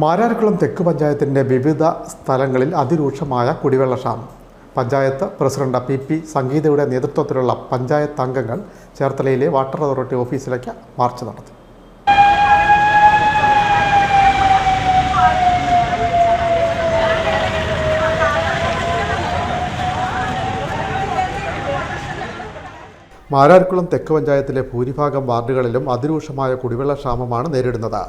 മാരാർക്കുളം തെക്ക് പഞ്ചായത്തിന്റെ വിവിധ സ്ഥലങ്ങളിൽ അതിരൂക്ഷമായ കുടിവെള്ളക്ഷാമം. പഞ്ചായത്ത് പ്രസിഡന്റ് പി പി സംഗീതയുടെ നേതൃത്വത്തിലുള്ള പഞ്ചായത്ത് അംഗങ്ങൾ ചേർത്തലയിലെ വാട്ടർ അതോറിറ്റി ഓഫീസിലേക്ക് മാർച്ച് നടത്തി. മാരാർക്കുളം തെക്ക് പഞ്ചായത്തിലെ ഭൂരിഭാഗം വാർഡുകളിലും അതിരൂക്ഷമായ കുടിവെള്ളക്ഷാമമാണ് നേരിടുന്നത്.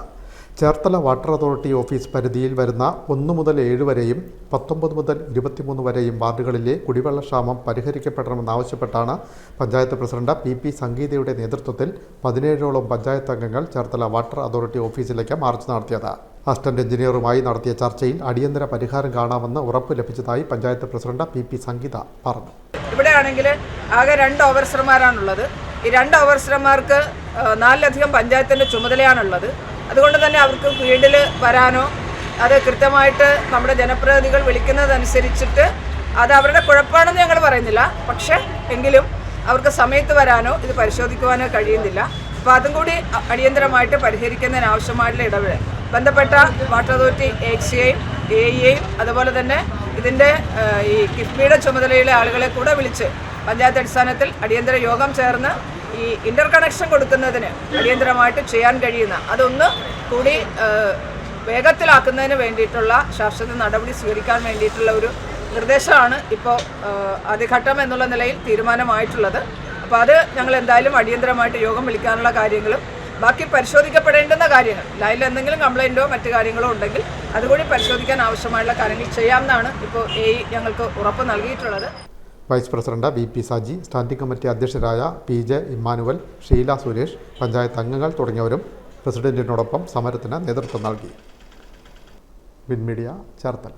ചേർത്തല വാട്ടർ അതോറിറ്റി ഓഫീസ് പരിധിയിൽ വരുന്ന ഒന്ന് മുതൽ ഏഴ് വരെയും പത്തൊമ്പത് മുതൽ ഇരുപത്തിമൂന്ന് വരെയും വാർഡുകളിലെ കുടിവെള്ളക്ഷാമം പരിഹരിക്കപ്പെടണമെന്നാവശ്യപ്പെട്ടാണ് പഞ്ചായത്ത് പ്രസിഡന്റ് പി പി സംഗീതയുടെ നേതൃത്വത്തിൽ പതിനേഴോളം പഞ്ചായത്ത് അംഗങ്ങൾ ചേർത്തല വാട്ടർ അതോറിറ്റി ഓഫീസിലേക്ക് മാർച്ച് നടത്തിയത്. അസിസ്റ്റന്റ് എഞ്ചിനീയറുമായി നടത്തിയ ചർച്ചയിൽ അടിയന്തര പരിഹാരം കാണാമെന്ന് ഉറപ്പ് ലഭിച്ചതായി panchayat president P P Sangeetha പറഞ്ഞു. ഇവിടെയാണെങ്കിൽ ആകെ രണ്ട് ഓവർസർമാരാണുള്ളത് ഈ രണ്ട് ഓവർസർമാർക്ക് ആ, നാലിലധികം പഞ്ചായത്തിന്റെ ചുമതലയാണുള്ളത്. അതുകൊണ്ട് തന്നെ അവർക്ക് ഫീൽഡിൽ വരാനോ അത് കൃത്യമായിട്ട് നമ്മുടെ ജനപ്രതിനിധികൾ വിളിക്കുന്നതനുസരിച്ചിട്ട് അത് അവരുടെ കുഴപ്പമാണെന്ന് ഞങ്ങൾ പറയുന്നില്ല. പക്ഷേ എങ്കിലും അവർക്ക് സമയത്ത് വരാനോ ഇത് പരിശോധിക്കുവാനോ കഴിയുന്നില്ല. അപ്പോൾ അതും കൂടി അടിയന്തരമായിട്ട് പരിഹരിക്കുന്നതിന് ആവശ്യമായിട്ടുള്ള ഇടപെടൽ. ബന്ധപ്പെട്ട വാട്ടർ അതോറിറ്റി എ ഇയെയും അതുപോലെ തന്നെ ഇതിന്റെ ഈ കിഫ്ബിയുടെ ചുമതലയിലെ ആളുകളെ കൂടെ വിളിച്ച് പഞ്ചായത്ത് അടിസ്ഥാനത്തിൽ അടിയന്തര യോഗം ചേർന്ന് ഈ ഇന്റർ കണക്ഷൻ കൊടുക്കുന്നതിന് അടിയന്തരമായിട്ട് ചെയ്യാൻ കഴിയുന്ന അതൊന്ന് കൂടി വേഗത്തിലാക്കുന്നതിന് വേണ്ടിയിട്ടുള്ള ശാശ്വത നടപടി സ്വീകരിക്കാൻ വേണ്ടിയിട്ടുള്ള ഒരു നിർദ്ദേശമാണ് ഇപ്പോൾ ആദ്യഘട്ടം എന്നുള്ള നിലയിൽ തീരുമാനമായിട്ടുള്ളത്. അപ്പോൾ അത് ഞങ്ങൾ എന്തായാലും അടിയന്തരമായിട്ട് യോഗം വിളിക്കാനുള്ള കാര്യങ്ങളും ബാക്കി പരിശോധിക്കപ്പെടേണ്ടുന്ന കാര്യങ്ങൾ ലൈനിൽ എന്തെങ്കിലും കംപ്ലൈന്റോ മറ്റു കാര്യങ്ങളോ ഉണ്ടെങ്കിൽ അതുകൂടി പരിശോധിക്കാൻ ആവശ്യമായുള്ള കാര്യങ്ങൾ ചെയ്യാമെന്നാണ് ഇപ്പോൾ എ ഞങ്ങൾക്ക് ഉറപ്പ് നൽകിയിട്ടുള്ളത്. Vice president V P Saji standing committee അധ്യക്ഷരായ P J Emmanuel Sheela Suresh panchayat അംഗങ്ങൾ തുടങ്ങിയവരും പ്രസിഡന്റിനോടൊപ്പം സമരത്തിന് നേതൃത്വം നൽകി. വിൻമീഡിയ ചേർത്തല.